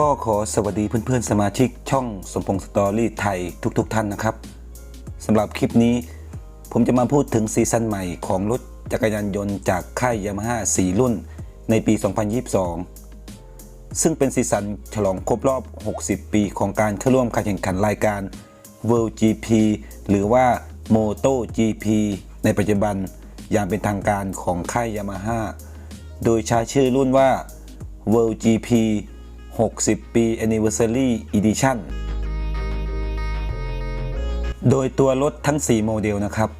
ก็ขอสวัสดีเพื่อนๆสมาชิกช่องสมพงษ์สตอรี่ไทยทุกๆทท่านนะครับสำหรับคลิปนี้ผมจะมาพูดถึงซีซั่นใหม่ของรถจักรยานยนต์จากค่ายยามาฮ่า4รุ่นในปี 2022 ซึ่งเป็นซีซั่นฉลองครบรอบ 60 ปีของการเข้าร่วมการแข่งขันรายการ World GP หรือว่า Moto GP ในปัจจุบันอย่างเป็นทางการของค่ายยามาฮ่าโดยใช้ชื่อรุ่นว่า World GP 60 ปี Anniversary Edition โดยตัวรถทั้ง 4 โมเดลนะครับ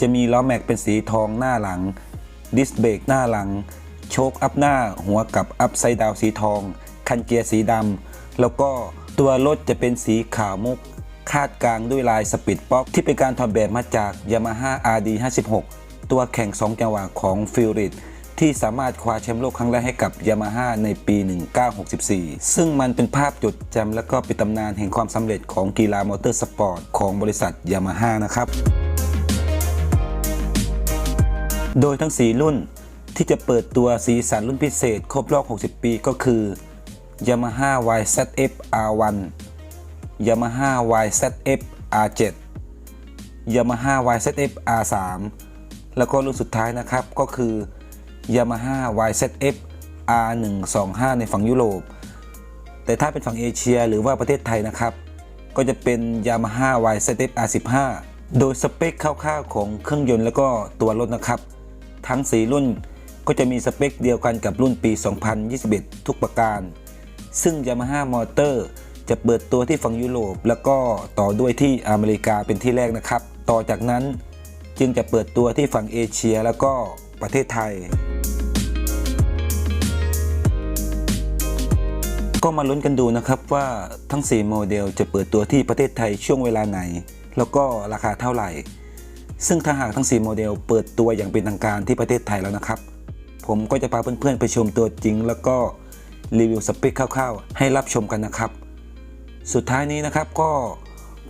จะมีล้อแม็กเป็นสีทองหน้าหลัง ดิสเบรกหน้าหลัง โชคอัพหน้าหัวกับอัพไซด์ดาวสีทอง คันเกียร์สีดำ แล้วก็ตัวรถจะเป็นสีขาวมุก คาดกลางด้วยลายสปีดป๊อกที่เป็นการถอดแบบมาจาก Yamaha RD 56 ตัวแข่ง 2 จังหวะของฟิลริด ที่สามารถคว้าแชมป์โลกครั้งแรกให้กับ Yamaha ในปี 1964 ซึ่งมันเป็นภาพจดจำและก็เป็นตำนานแห่งความสำเร็จของกีฬามอเตอร์สปอร์ตของบริษัท Yamaha นะครับ โดยทั้ง 4 รุ่นที่จะเปิดตัวสีสันรุ่นพิเศษ ครบรอบ 60 ปีก็คือ Yamaha YZF R1 Yamaha YZF R7 Yamaha YZF R3 แล้วก็รุ่นสุดท้ายนะครับก็คือ Yamaha YZF R125 ในฝั่งยุโรป แต่ถ้าเป็นฝั่งเอเชียหรือว่าประเทศไทยนะครับ ก็จะเป็น Yamaha YZF R15 โดยสเปคคร่าวๆของเครื่องยนต์แล้วก็ตัวรถนะครับ ทั้ง 4 รุ่นก็จะมีสเปคเดียวกันกับรุ่นปี 2021 ทุกประการ ซึ่ง Yamaha Motor จะเปิดตัวที่ฝั่งยุโรป แล้วก็ต่อด้วยที่อเมริกาเป็นที่แรกนะครับ ต่อจากนั้นจึงจะเปิดตัวที่ฝั่งเอเชียแล้วก็ประเทศไทย ก็มาลุ้นกันดูนะครับว่าทั้ง 4 โมเดลจะเปิดตัวที่ประเทศไทยช่วงเวลาไหน แล้วก็ราคาเท่าไหร่ ซึ่งถ้าหากทั้ง 4 โมเดลเปิดตัวอย่างเป็นทางการที่ประเทศไทยแล้วนะครับ ผมก็จะพาเพื่อนๆไปชมตัวจริง แล้วก็รีวิวสเปคคร่าวๆ ให้รับชมกันนะครับ สุดท้ายนี้นะครับก็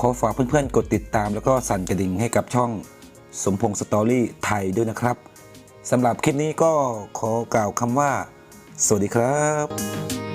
ขอฝากเพื่อนๆ กดติดตาม แล้วก็สั่นกระดิ่งให้กับช่องสมพงษ์สตอรี่ไทยด้วยนะครับสำหรับคลิปนี้ก็ขอกล่าวคำว่า สวัสดีครับ